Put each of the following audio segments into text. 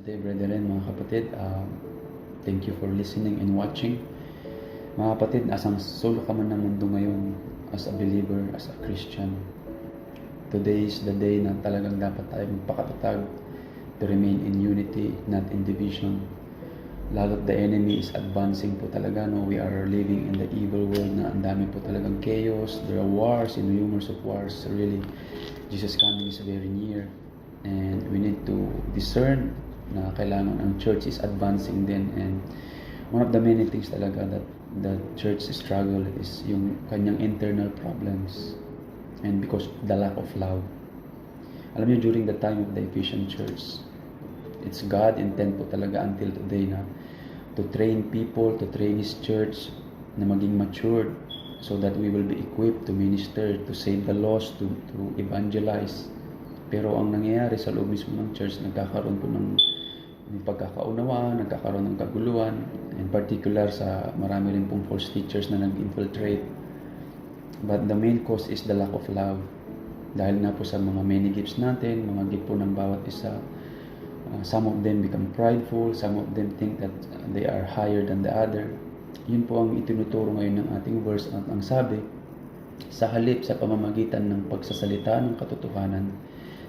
Day, brethren, mga kapatid. Uh, thank you for listening and watching. Mga kapatid, asang solo ka man ng mundo ngayon as a believer, as a Christian. Today is the day na talagang dapat tayo magpakatatag to remain in unity, not in division. Lalo't the enemy is advancing po talaga. No? We are living in the evil world na ang dami po talagang chaos. There are wars and rumors of wars. Really, Jesus coming is very near. And we need to discern na kailangan ang church is advancing din. And one of the many things talaga that the church struggle is yung kanyang internal problems. And because the lack of love. Alam niyo, during the time of the Ephesian church, it's God intent po talaga until today na to train people, to train His church na maging matured so that we will be equipped to minister, to save the lost, to, to evangelize. Pero ang nangyayari sa loob mismo ng church, nagkakaroon po ng, ng pagkakaunawaan, nagkakaroon ng kaguluhan, in particular sa marami rin pong false teachers na nag-infiltrate. But the main cause is the lack of love. Dahil nga po sa mga many gifts natin, mga gift po ng bawat isa, uh, some of them become prideful, some of them think that they are higher than the other. Yun po ang itinuturo ngayon ng ating verse at ang sabi, sa halip sa pamamagitan ng pagsasalita ng katotohanan,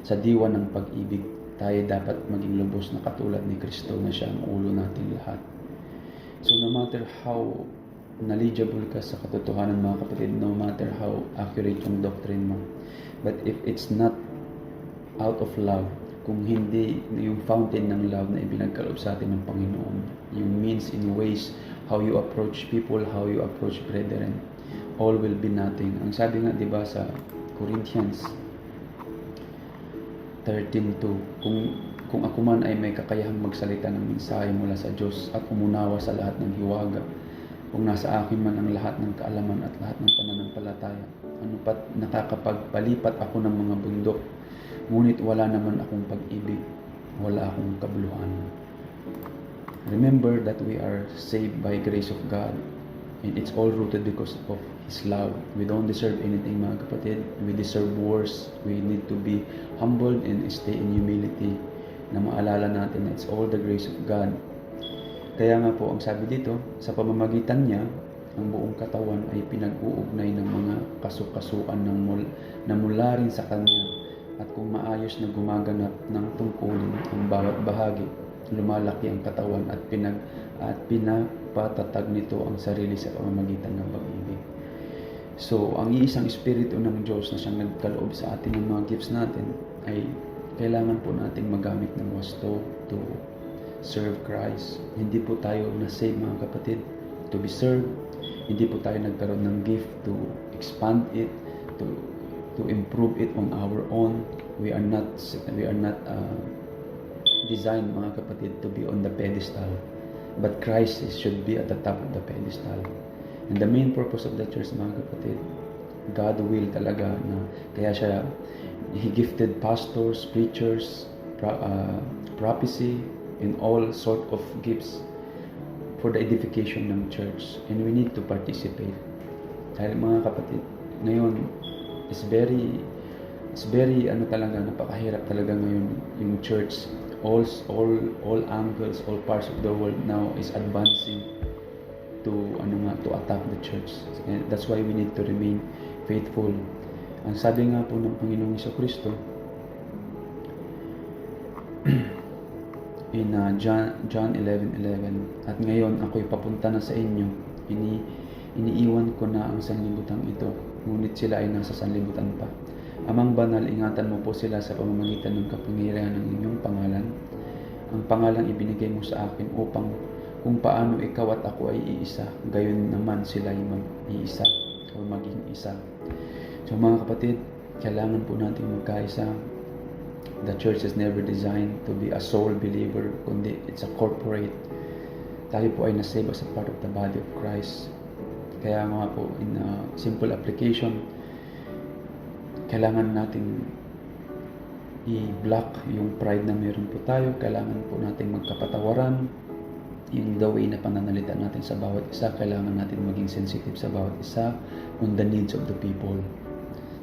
sa diwa ng pag-ibig, tayo dapat maging lubos na katulad ni Kristo na siya ang ulo natin lahat. So no matter how knowledgeable ka sa katotohanan mga kapatid, no matter how accurate yung doctrine mo, but if it's not out of love, kung hindi yung fountain ng love na ibinagkaloob sa atin ng Panginoon, yung means in ways how you approach people, how you approach brethren, all will be nothing. Ang sabi nga, di ba, sa Corinthians 13.2, kung, kung ako man ay may kakayahang magsalita ng mensahe mula sa Diyos at umunawa sa lahat ng hiwaga, kung nasa akin man ang lahat ng kaalaman at lahat ng pananampalataya, ano pat nakakapagpalipat ako ng mga bundok, ngunit wala naman akong pag-ibig, wala akong kabuluhan. Remember that we are saved by grace of God and it's all rooted because of His love. We don't deserve anything mga kapatid. We deserve worse. We need to be humbled and stay in humility na maalala natin na it's all the grace of God. Kaya nga po, ang sabi dito, sa pamamagitan niya, ang buong katawan ay pinag-uugnay ng mga kasukasuan ng mul na mula rin sa Kanya at kung maayos na gumaganap ng tungkulin ang bawat bahagi, lumalaki ang katawan at pinag at pinapatatag nito ang sarili sa pamamagitan ng pag-ibig. So, ang iisang espiritu ng Diyos na siyang nagkaloob sa atin ng mga gifts natin ay kailangan po nating magamit ng wasto to serve Christ. Hindi po tayo na-save mga kapatid to be served. Hindi po tayo nagkaroon ng gift to expand it, to to improve it on our own. We are not we are not uh, designed mga kapatid to be on the pedestal. But Christ is, should be at the top of the pedestal. And the main purpose of the church mga kapatid, God will talaga na kaya siya He gifted pastors, preachers, pro, uh, prophecy, and all sort of gifts for the edification ng church. And we need to participate. Dahil mga kapatid, ngayon, is very, is very, ano talaga, napakahirap talaga ngayon yung church. All, all, all angles, all parts of the world now is advancing to, ano nga, to attack the church. And that's why we need to remain faithful. Ang sabi nga po ng Panginoong Iso Kristo, in uh, John, John 11.11 At ngayon ako'y papunta na sa inyo ini, iniiwan ko na ang sanlibutan ito ngunit sila ay nasa sanlibutan pa Amang banal, ingatan mo po sila sa pamamagitan ng kapangyarihan ng inyong pangalan ang pangalang ibinigay mo sa akin upang kung paano ikaw at ako ay iisa gayon naman sila ay mag-iisa o maging isa So mga kapatid, kailangan po natin magkaisa. The church is never designed to be a sole believer, kundi it's a corporate. Tayo po ay nasave as a part of the body of Christ. Kaya nga po, in a simple application, kailangan natin i-block yung pride na meron po tayo. Kailangan po natin magkapatawaran. Yung the way na pananalita natin sa bawat isa, kailangan natin maging sensitive sa bawat isa on the needs of the people.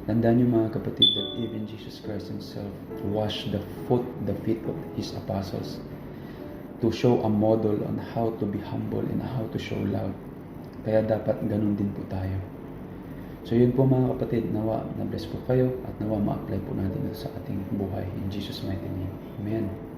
Tandaan niyo mga kapatid that even Jesus Christ Himself washed the foot, the feet of His apostles. to show a model on how to be humble and how to show love. Kaya dapat ganun din po tayo. So yun po mga kapatid, nawa na-bless po kayo at nawa ma-apply po natin sa ating buhay. In Jesus' mighty name. Amen.